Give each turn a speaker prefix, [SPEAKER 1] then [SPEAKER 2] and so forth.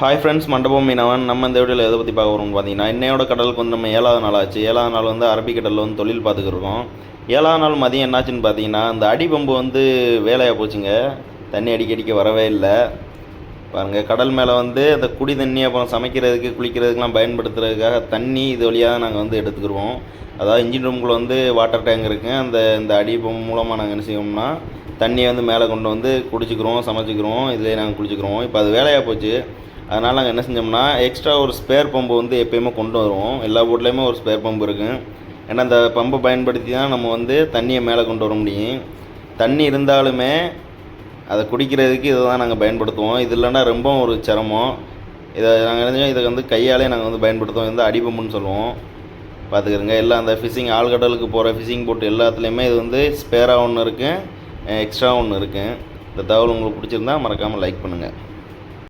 [SPEAKER 1] Hi friends மண்டபம் மீனவன். நம்ம இந்த வீடியோவில் எதை பற்றி பார்க்க போகிறோம்னு பார்த்தீங்கன்னா இன்னையோட கடலுக்கு வந்து நம்ம ஏழாவது நாள் ஆச்சு. ஏழாவது நாள் வந்து அரபிக்கடலில் வந்து தொழில் பார்த்துக்கிருக்கோம் ஏழாவது நாள் மதியம் என்னாச்சுன்னு பார்த்தீங்கன்னா அந்த அடிபம்பு வந்து வேலையாக போச்சுங்க. தண்ணி அடிக்க அடிக்க வரவே இல்லை. பாருங்கள் கடல் மேலே வந்து அந்த குடி தண்ணி அப்புறம் சமைக்கிறதுக்கு குளிக்கிறதுக்கெலாம் பயன்படுத்துறதுக்காக தண்ணி இது வழியாக நாங்கள் வந்து எடுத்துக்கிருவோம். அதாவது இன்ஜின் ரூம்குள்ளே வந்து வாட்டர் டேங்க் இருக்குங்க அந்த இந்த அடிபம் மூலமாக நாங்கள் என்ன செய்வோம்னா தண்ணியை வந்து மேலே கொண்டு வந்து குடிச்சிக்கிறோம் சமைச்சிக்கிறோம் இதிலே நாங்கள் குளிச்சிக்கிறோம் இப்போ அது வேலையாக போச்சு. அதனால் நாங்கள் என்ன செஞ்சோம்னா எக்ஸ்ட்ரா ஒரு ஸ்பேர் பம்பு வந்து எப்பயுமே கொண்டு வருவோம். எல்லா போட்லேயுமே ஒரு ஸ்பேர் பம்பு இருக்குது ஏன்னா அந்த பம்பை பயன்படுத்தி தான் நம்ம வந்து தண்ணியை மேலே கொண்டு வர முடியும். தண்ணி இருந்தாலுமே அதை குடிக்கிறதுக்கு இதை தான் நாங்கள் பயன்படுத்துவோம். இது இல்லைன்னா ரொம்ப ஒரு சிரமம். இதை நாங்கள் என்ன இதை வந்து கையாலே நாங்கள் வந்து பயன்படுத்துவோம். இந்த அடிபம்புன்னு சொல்லுவோம். பார்த்துக்கிறோங்க. எல்லாம் அந்த ஃபிஷிங் ஆழ்கடலுக்கு போகிற ஃபிஷிங் போட்டு எல்லாத்துலேயுமே இது வந்து ஸ்பேராக ஒன்று இருக்குது எக்ஸ்ட்ரா ஒன்று இருக்குது இந்த தகவல் உங்களுக்கு பிடிச்சிருந்தா மறக்காமல் லைக் பண்ணுங்கள்